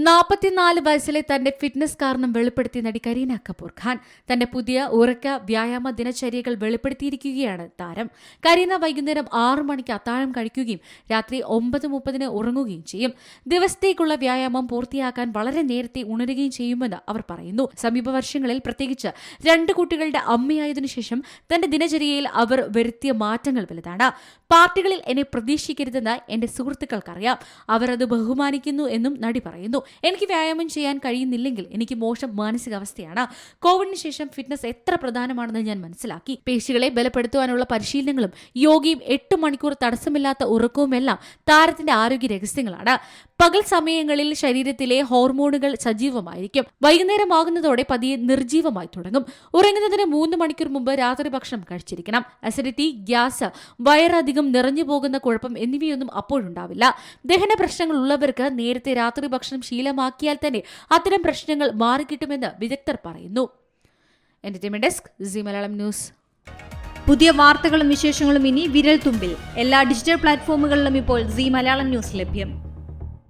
നാൽപ്പത്തിനാല് വയസ്സിലെ തന്റെ ഫിറ്റ്നസ് കാരണം വെളിപ്പെടുത്തിയ നടി കരീന കപൂർ ഖാൻ തന്റെ പുതിയ ഉറക്ക വ്യായാമ ദിനചര്യകൾ വെളിപ്പെടുത്തിയിരിക്കുകയാണ് താരം. കരീന വൈകുന്നേരം ആറു മണിക്ക് അത്താഴം കഴിക്കുകയും രാത്രി ഒമ്പത് മുപ്പതിന് ഉറങ്ങുകയും ചെയ്യും. ദിവസത്തേക്കുള്ള വ്യായാമം പൂർത്തിയാക്കാൻ വളരെ നേരത്തെ ഉണരുകയും ചെയ്യുമെന്ന് അവർ പറയുന്നു. സമീപ വർഷങ്ങളിൽ പ്രത്യേകിച്ച് രണ്ട് കുട്ടികളുടെ അമ്മയായതിനു ശേഷം തന്റെ ദിനചര്യയിൽ അവർ വരുത്തിയ മാറ്റങ്ങൾ വലുതാണ്. പാർട്ടികളിൽ എന്നെ പ്രതീക്ഷിക്കരുതെന്ന് എന്റെ സുഹൃത്തുക്കൾക്കറിയാം. അവർ അത് ബഹുമാനിക്കുന്നു എന്നും നടി പറയുന്നു. എനിക്ക് വ്യായാമം ചെയ്യാൻ കഴിയുന്നില്ലെങ്കിൽ എനിക്ക് മോശം മാനസികാവസ്ഥയാണ്. കോവിഡിന് ശേഷം ഫിറ്റ്നസ് എത്ര പ്രധാനമാണെന്ന് ഞാൻ മനസ്സിലാക്കി. പേശികളെ ബലപ്പെടുത്തുവാനുള്ള പരിശീലനങ്ങളും യോഗയും എട്ട് മണിക്കൂർ തടസ്സമില്ലാത്ത ഉറക്കവുമെല്ലാം താരത്തിന്റെ ആരോഗ്യ രഹസ്യങ്ങളാണ്. പകൽ സമയങ്ങളിൽ ശരീരത്തിലെ ഹോർമോണുകൾ സജീവമായിരിക്കും. വൈകുന്നേരമാകുന്നതോടെ പതിയെ നിർജീവമായി തുടങ്ങും. ഉറങ്ങുന്നതിന് മൂന്ന് മണിക്കൂർ മുമ്പ് രാത്രി ഭക്ഷണം കഴിച്ചിരിക്കണം. അസിഡിറ്റി ഗ്യാസ് വയറധികം നിറഞ്ഞു പോകുന്ന കുഴപ്പം എന്നിവയൊന്നും അപ്പോഴുണ്ടാവില്ല ദഹന പ്രശ്നങ്ങൾ ഉള്ളവർക്ക് നേരത്തെ രാത്രി ഭക്ഷണം ശീലമാക്കിയാൽ തന്നെ അത്തരം പ്രശ്നങ്ങൾ മാറിക്കിട്ടുമെന്ന് വിദഗ്ധർ പറയുന്നു. എന്റർടൈൻമെന്റ് ഡെസ്ക് മലയാളം ന്യൂസ് പുതിയ വാർത്തകളും വിശേഷങ്ങളും ഇനി വിരൽ തുമ്പിൽ എല്ലാ ഡിജിറ്റൽ പ്ലാറ്റ്ഫോമുകളിലും ഇപ്പോൾ സി മലയാളം ന്യൂസ് ലഭ്യം.